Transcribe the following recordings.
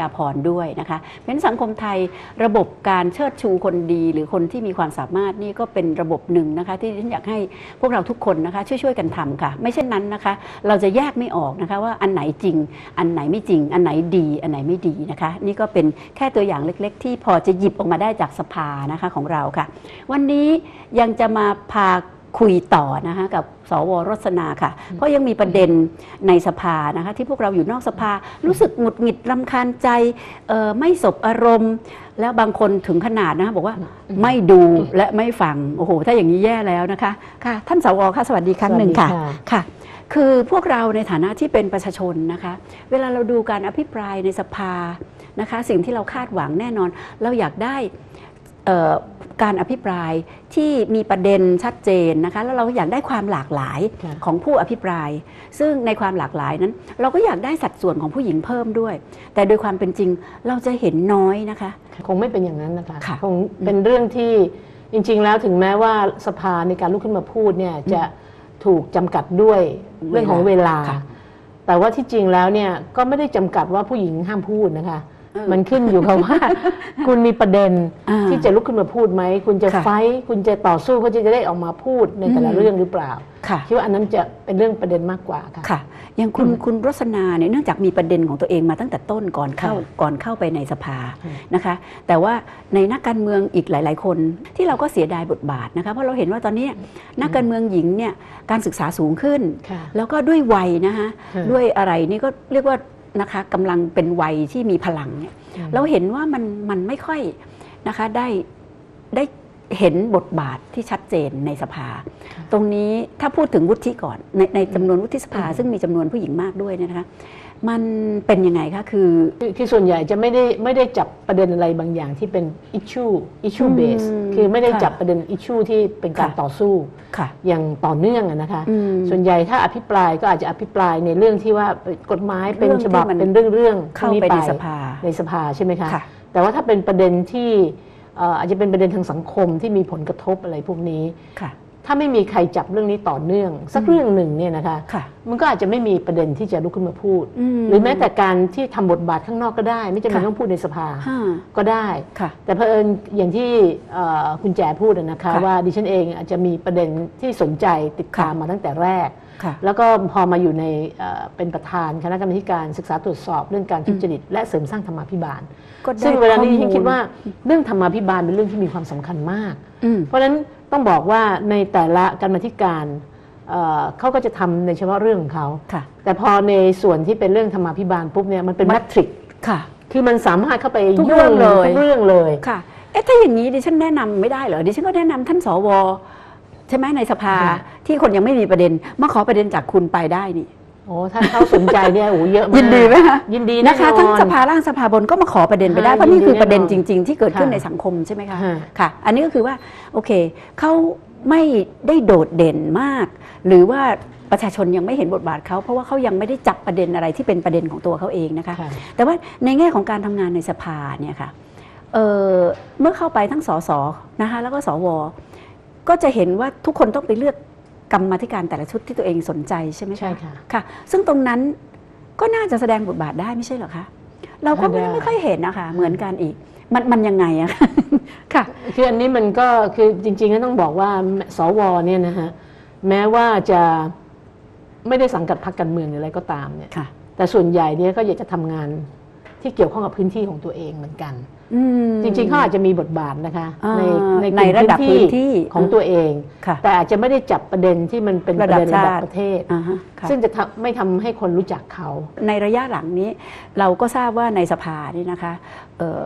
ยาพรด้วยนะคะเพราะฉะนั้นสังคมไทยระบบการเชิดชูคนดี หรือคนที่มีความสามารถนี่ก็เป็นระบบหนึ่งนะคะ ที่ฉันอยากให้พวกเราทุกคนนะคะ ช่วยๆกันทำค่ะ ไม่เช่นนั้นนะคะ เราจะแยกไม่ออกนะคะว่าอันไหนจริง อันไหนไม่จริง อันไหนดี อันไหนไม่ดีนะคะ นี่ก็เป็นแค่ตัวอย่างเล็ก ๆ ที่พอจะหยิบออกมาได้จากสภานะคะของเราค่ะ วันนี้ยังจะมาพา คุยต่อนะคะกับสวรสนาค่ะ เพราะยังมีประเด็นในสภานะคะที่พวกเราอยู่นอกสภารู้สึกหงุดหงิดรำคาญใจเอ่อไม่สบอารมณ์ แล้วบางคนถึงขนาดนะคะบอกว่าไม่ดูและไม่ฟังโอ้โห ถ้าอย่างนี้แย่แล้วนะคะค่ะ ท่านสวค่ะสวัสดีครั้งหนึ่งค่ะสวัสดีค่ะค่ะคือพวกเราในฐานะที่เป็นประชาชนนะคะ เวลาเราดูการอภิปรายในสภานะคะ สิ่งที่เราคาดหวังแน่นอน เราอยากได้เอ่อ การอภิปรายที่มีประเด็นชัดเจนนะคะแล้วเราอยากได้ความหลากหลายค่ะของผู้อภิปราย ซึ่งในความหลากหลายนั้น เราก็อยากได้สัดส่วนของผู้หญิงเพิ่มด้วย แต่โดยความเป็นจริงเราจะเห็นน้อยนะคะ คงไม่เป็นอย่างนั้นนะคะค่ะคงเป็นเรื่องที่จริง ๆ แล้วถึงแม้ว่าสภาในการลุกขึ้นมาพูดเนี่ยจะถูกจำกัดด้วยเรื่องของเวลาค่ะแต่ว่าที่จริงแล้วเนี่ยก็ไม่ได้จำกัดว่าผู้หญิงห้ามพูดนะคะเออ มันขึ้นอยู่กับว่า คุณมีประเด็นอ่าที่จะลุกขึ้นมาพูดไหม คุณจะค่ะไฟท์คุณจะต่อสู้เพื่อที่จะได้ออกมาพูดในแต่ละอืมเรื่องหรือเปล่าค่ะคิดว่าอันนั้นจะเป็นเรื่องประเด็นมากกว่าค่ะค่ะ อย่างคุณคุณรสนาเนี่ยเนื่องจากมีประเด็นของตัวเองมาตั้งแต่ต้นก่อนเข้าค่ะก่อนเข้าไปในสภาอืมนะคะ แต่ว่าในนักการเมืองอีกหลาย ๆ คนที่เราก็เสียดายบทบาทนะคะเพราะเราเห็นว่าตอนนี้นักการเมืองหญิงเนี่ยการศึกษาสูงขึ้นค่ะแล้วก็ด้วยวัยนะคะค่ะด้วยอะไรนี่ก็เรียกว่า นะคะกำลังเป็นวัยที่มีพลังเนี่ยอืมเราเห็นว่ามันมันไม่ค่อยนะคะได้ได้เห็นบทบาทที่ชัดเจนในสภา ตรงนี้ถ้าพูดถึงวุฒิก่อนในในจำนวนวุฒิสภาอืมซึ่งมีจำนวนผู้หญิงมากด้วยเนี่ยนะคะ มันเป็นยังไงคะคือ คือคือส่วนใหญ่จะไม่ได้ไม่ได้จับประเด็นอะไรบางอย่างที่เป็น issue issue อืม base คือไม่ได้ค่ะจับประเด็น issue ที่เป็นการค่ะ ต่อสู้ ค่ะ อย่างต่อเนื่องอะนะคะ อืมส่วนใหญ่ถ้าอภิปรายก็อาจจะอภิปรายในเรื่องที่ว่าเอ่อกฎหมายเป็นเรื่องที่ฉบับมัน เป็นเรื่องเรื่องๆเข้าพวกไปในนี้สภา ในสภาใช่ไหมคะ ค่ะ แต่ว่าถ้าเป็นประเด็นที่เอ่ออาจจะเป็นประเด็นทางสังคมที่มีผลกระทบอะไรพวกนี้ ค่ะ ถ้าไม่มีใครจับเรื่องนี้ต่อเนื่อง สักอืมเรื่องหนึ่งเนี่ยนะคะค่ะ มันก็อาจจะไม่มีประเด็นที่จะลุกขึ้นมาพูดมหรือแม้แต่การที่ทำบทบาทข้างนอกก็ได้ ไม่จำเป็นค่ะ ต้องพูดในสภาห้า ก็ได้ ค่ะ แต่เพอเอิญอย่างที่เอ่อคุณแจพูดอะนะคะ ค่ะว่าดิฉันเองอาจจะมีประเด็นที่สนใจติดตามค่ะ มาตั้งแต่แรก ค่ะ แล้วก็พอมาอยู่ในเอ่อเป็นประธานคณะกรรมการศึกษาตรวจสอบเรื่องการทุจริตและเสริมสร้างธรรมาภิบาลก็ได้ซึ่งเวลานี้ข้อฉันมูลคิดว่าเรื่องธรรมาภิบาลเป็นเรื่องที่มีความสำคัญมาก อืม เพราะฉะนั้น ต้องบอกว่าในแต่ละกรรมาธิการเอ่อเขาก็จะทำในเฉพาะเรื่องของเขาค่ะแต่พอในส่วนที่เป็นเรื่องธรรมาภิบาลปุ๊บเนี่ยมันเป็นแมทริกค่ะ คือมันสามารถเข้าไปทุกยุ่เรื่องเลยทุกเรื่องเลยค่ะเอ๊ะถ้าอย่างนี้ดิฉันแนะนำไม่ได้เหรอดิฉันก็แนะนำท่านสวใช่ไหมในสภาค่ะที่คนยังไม่มีประเด็นมาขอประเด็นจากคุณไปได้นี่ โอ้ถ้าเขาสนใจเนี่ยโอ้เยอะมากยินดีไหมคะยินดีนะคะแอทั้งสภาล่างสภาบนก็มาขอประเด็นไปได้ค่ะเพราะนี่คือยินดีประเด็นแน่จนอนริง ๆ ที่เกิดขึ้นค่ะในสังคมใช่ไหมคะค่ะค่ะ อันนี้ก็คือว่าโอเคเขาไม่ได้โดดเด่นมาก หรือว่าประชาชนยังไม่เห็นบทบาทเขาเพราะว่าเขายังไม่ได้จับประเด็นอะไรที่เป็นประเด็นของตัวเขาเองนะคะค่ะแต่ว่าในแง่ของการทำงานในสภาเนี่ยค่ะเอ่อเมื่อเข้าไปทั้งสสนะคะแล้วก็สว ก็จะเห็นว่าทุกคนต้องไปเลือก กรรมาธิการแต่ละชุดที่ตัวเองสนใจใช่ไหมคะใช่ค่ะค่ะ ซึ่งตรงนั้นก็น่าจะแสดงบทบาทได้ไม่ใช่เหรอคะเราก็ไม่ได้ไม่ค่อยเห็นนะคะเหมือนกันอีก มันมันยังไงอะค่ะคืออันนี้มันก็คือจริงๆก็ต้องบอกว่าสวเนี่ยนะฮะแม้ว่าจะไม่ได้สังกัดพรรคการเมืองหรืออะไรก็ตามเนี่ยค่ะแต่ส่วนใหญ่เนี่ยก็อยากจะทำงาน ที่เกี่ยวข้องกับพื้นที่ของตัวเองเหมือนกันอืมจริงๆเขาอาจจะมีบทบาทนะคะอ่าในในกในลุ่มระดับพื้นที่ของตัวเองค่ะแต่อาจจะไม่ได้จับประเด็นที่มันเป็นประเด็นระดับระดับชาติประเทศอ่าฮะค่ะซึ่งจะทำไม่ทำให้คนรู้จักเขา ในระยะหลังนี้ เราก็ทราบว่าในสภานี่นะคะเอ่อ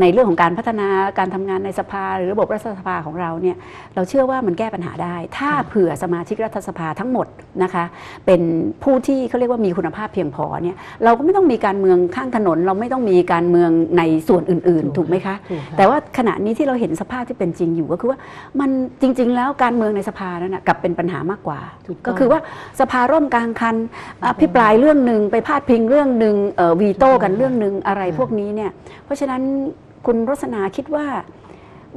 ในเรื่องของการพัฒนาการทำงานในสภา หรือระบบรัฐสภาของเราเนี่ยเราเชื่อว่ามันแก้ปัญหาได้ ถ้าเผื่อสมาชิกรัฐสภาทั้งหมดนะคะ เป็นผู้ที่เขาเรียกว่ามีคุณภาพเพียงพอเนี่ยเราก็ไม่ต้องมีการเมืองข้างถนน เราไม่ต้องมีการเมืองในส่วนอื่น ๆ ถูกไหมคะถูกค่ะแต่ว่าขณะนี้ที่เราเห็นสภาพที่เป็นจริงอยู่ก็คือว่ามันจริง ๆ แล้วการเมืองในสภานั้นนะกลับเป็นปัญหามากกว่าถูกต้องก็คือว่าสภาร่วมกลางคันอภิปรายเรื่องหนึ่งไปพาดพิงเรื่องหนึ่งเอ่อวีโต้กันเรื่องหนึ่งอะไรพวกนี้เนี่ยเพราะฉะนั้น คุณรสนาคิดว่า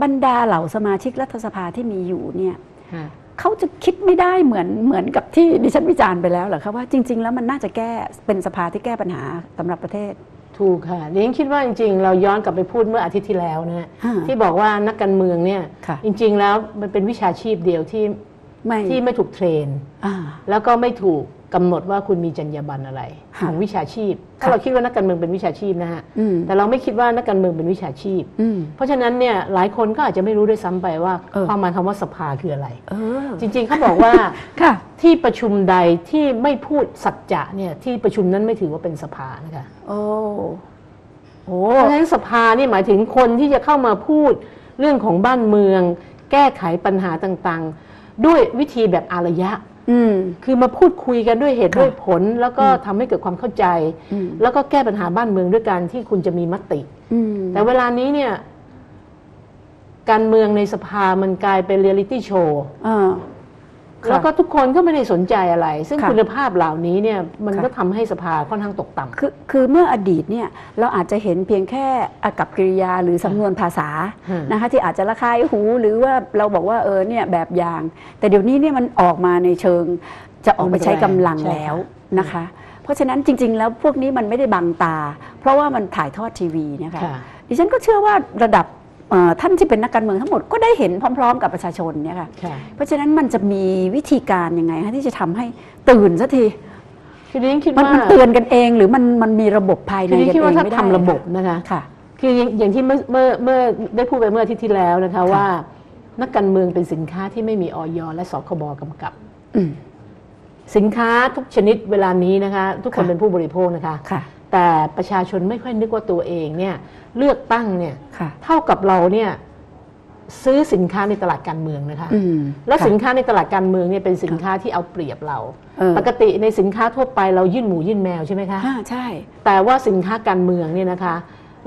บรรดาเหล่าสมาชิกรัฐสภาที่มีอยู่เนี่ยค่ะเขาจะคิดไม่ได้เหมือนเหมือนกับที่ดิฉันวิจารณ์ไปแล้วเหรอคะว่าจริง ๆ แล้วมันน่าจะแก้เป็นสภาที่แก้ปัญหาสำหรับประเทศ ถูกค่ะดิฉันคิดว่าจริง ๆ เราย้อนกลับไปพูดเมื่ออาทิตย์ที่แล้วนะฮะอ่าที่บอกว่านักการเมืองเนี่ยค่ะจริง ๆ แล้วมันเป็นวิชาชีพเดียวที่ ไม่ ที่ไม่ถูกเทรน อ่า แล้วก็ไม่ถูกกำหนดว่าคุณมีจรรยาบรรณอะไรค่ะของวิชาชีพถ้าค่ะเราคิดว่านักการเมืองเป็นวิชาชีพนะฮะอืม แต่เราไม่คิดว่านักการเมืองเป็นวิชาชีพ อืม เพราะฉะนั้นเนี่ยหลายคนก็อาจจะไม่รู้ด้วยซ้ำไปว่า เออ ความหมายคำว่าสภาคืออะไร เออ จริงๆเขาบอกว่า ค่ะ ที่ประชุมใดที่ไม่พูดสัจจะเนี่ยที่ประชุมนั้นไม่ถือว่าเป็นสภานะคะโอ้ โอ้ เพราะฉะนั้นสภานี่หมายถึงคนที่จะเข้ามาพูดเรื่องของบ้านเมือง แก้ไขปัญหาต่างๆ ด้วยวิธีแบบอารยะ อืม คือมาพูดคุยกันด้วยเหตุค่ะด้วยผล แล้วก็ทำให้เกิดความเข้าใจ อืม แล้วก็แก้ปัญหาบ้านเมืองด้วยการที่คุณจะมีมติ อืม แต่เวลานี้เนี่ย การเมืองในสภามันกลายเป็นเรียลิตี้โชว์ อ่าค่ะ แล้วก็ทุกคนก็ไม่ได้สนใจอะไร ซึ่งค่ะคุณภาพเหล่านี้เนี่ยมันค่ะก็ทำให้สภาค่อนข้างตกต่ำคือคือเมื่ออดีตเนี่ยเราอาจจะเห็นเพียงแค่อากับกิริยาหรือสำนวนภาษาอืมนะคะที่อาจจะระคายหูหรือว่าเราบอกว่าเออเนี่ยแบบอย่าง แต่เดี๋ยวนี้เนี่ยมันออกมาในเชิงจะออกไปใช้กำลังใช่ค่ะแล้วนะคะ เพราะฉะนั้นจริง ๆ แล้วพวกนี้มันไม่ได้บังตา เพราะว่ามันถ่ายทอดทีวีนะคะค่ะดิฉันก็เชื่อว่าระดับเอ่อ ท่านที่เป็นนักการเมืองทั้งหมดก็ได้เห็นพร้อม ๆ กับประชาชนเนี่ยค่ะค่ะเพราะฉะนั้นมันจะมีวิธีการยังไงคะที่จะทำให้ตื่นสักทีคือดิฉันคิดมันว่ามันเตือนกันเองหรือมันมันมีระบบภายในคือดิฉันกันคิดเอว่างถ้าไม่ได้ทำระบบนะคะค่ะ คืออย่างอย่างที่เมื่อเมื่อเมื่อได้พูดไปเมื่ออาทิตย์ที่แล้วนะคะว่า นักการเมืองเป็นสินค้าที่ไม่มีออยและสคบกำกับอืมสินค้าทุกชนิดเวลานี้นะคะ ทุกคนค่ะเป็นผู้บริโภคนะคะค่ะ แต่ประชาชนไม่ค่อยนึกว่าตัวเองเนี่ยเลือกตั้งเนี่ยค่ะเท่ากับเราเนี่ยซื้อสินค้าในตลาดการเมืองนะคะอืมและค่ะสินค้าในตลาดการเมืองเนี่ยเป็นสินค้าที่เอาเปรียบเราเออปกติในสินค้าทั่วไปเรายื่นหมูยื่นแมวใช่ไหมคะอ่าใช่ แต่ว่าสินค้าการเมืองเนี่ยนะคะ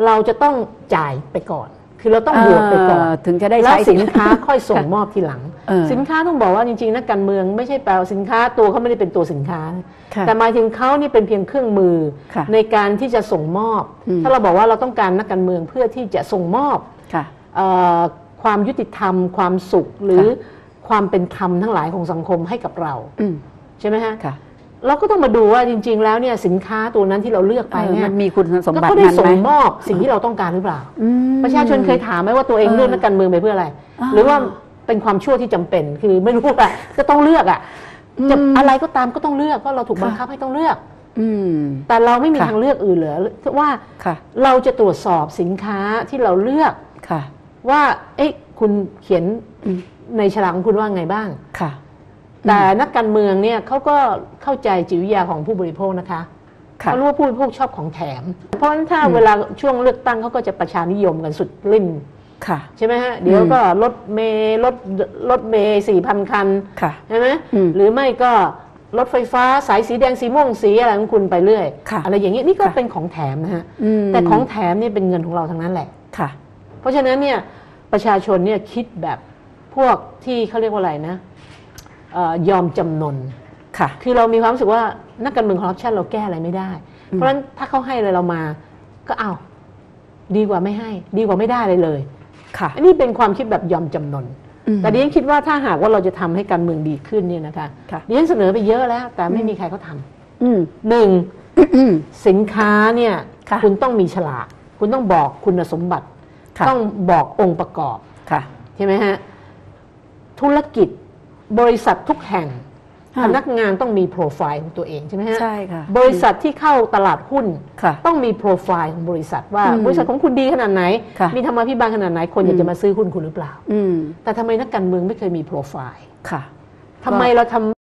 เราจะต้องจ่ายไปก่อน คือเราต้องบวกไปก่อนเถึงจะได้แล้วใช้สินค้าค่อยส่งมอบทีหลังเออสินค้าต้องบอกว่าจริงๆนักการเมืองไม่ใช่แปลว่าสินค้าตัวเขาไม่ได้เป็นตัวสินค้านะค่ะแต่หมายถึงเขานี่เป็นเพียงเครื่องมือค่ะในการที่จะส่งมอบอืมถ้าเราบอกว่าเราต้องการนักการเมืองเพื่อที่จะส่งมอบค่ะเออความยุติธรรม ความสุขหรือความเป็นธรรมทั้งหลายของสังคมให้กับเราอืมใช่ไหมฮะค่ะ เราก็ต้องมาดูว่าจริง ๆ แล้วเนี่ยสินค้าตัวนั้นที่เราเลือกไปเออเนี่ยมันมีคุณสมก็บัติเขาได้นั้นส่ไหมงมอบสิ่งที่เราต้องการหรือเปล่าอืมประชาชนเคยถามไหมว่าตัวเองเออเลือกนักการเมืองไปเพื่ออะไรอ่าหรือว่าเป็นความชั่วที่จำเป็นคือไม่รู้อะก็ต้องเลือกอะจะอืมอะไรก็ตามก็ต้องเลือกเพราะเราถูกค่ะบังคับให้ต้องเลือกอืมแต่เราไม่มีค่ะทางเลือกอื่นเหลือว่าค่ะเราจะตรวจสอบสินค้าที่เราเลือกค่ะว่า เอ๊ะ คุณเขียนอืมในฉลากของคุณว่าไงบ้างค่ะ แต่นักการเมืองเนี่ยเขาก็เข้าใจจิตวิทยาของผู้บริโภคนะคะค่ะเขารู้ว่าผู้บริโภคชอบของแถม เพราะฉะนั้นถ้าอืมเวลาช่วงเลือกตั้งเขาก็จะประชานิยมกันสุดลิ่นค่ะใช่ไหมฮะเดี๋ยวก็รถเมย์รถรถเมย์สี่พันคันค่ะใช่ไหมอืมหรือไม่ก็รถไฟฟ้าสายสีแดงสีม่วงสีอะไรของคุณไปเรื่อยค่ะอะไรอย่างนี้นี่ก็ค่ะเป็นของแถมนะฮะอืมแต่ของแถมเนี่ยเป็นเงินของเราทั้งนั้นแหละค่ะ เพราะฉะนั้นเนี่ยประชาชนเนี่ยคิดแบบพวกที่เขาเรียกว่าอะไรนะเอ่อ ยอมจำนนค่ะ คือเรามีความรู้สึกว่านักการเมืองคอร์รัปชันเราแก้อะไรไม่ได้อืมเพราะฉะนั้นถ้าเขาให้อะไรเรามา ก็เอาดีกว่าไม่ให้ ดีกว่าไม่ได้เลยเลย ค่ะ อันนี้เป็นความคิดแบบยอมจำนนอืมแต่ดิฉันคิดว่าถ้าหากว่าเราจะทำให้การเมืองดีขึ้นเนี่ยนะคะค่ะดิฉันเสนอไปเยอะแล้ว แต่ไม่มีใครเขาทำอืมหนึ่งอืมสินค้าเนี่ยค่ะณต้องมีฉลาก คุณต้องบอกคุณสมบัติค่ะต้องบอกองค์ประกอบค่ะใช่ไหมฮะธุรกิจ บริษัททุกแห่งค่ะพนักงานต้องมีโปรไฟล์ของตัวเองใช่ไหมฮะใช่ค่ะบริษัทที่เข้าตลาดหุ้นค่ะต้องมีโปรไฟล์ของบริษัทว่าอืมบริษัทของคุณดีขนาดไหนค่ะมีธรรมาภิบาลขนาดไหนคนอยากอืมจะมาซื้อหุ้นคุณหรือเปล่าอืมแต่ทำไมนักการเมืองไม่เคยมีโปรไฟล์ค่ะทำไมเราทำ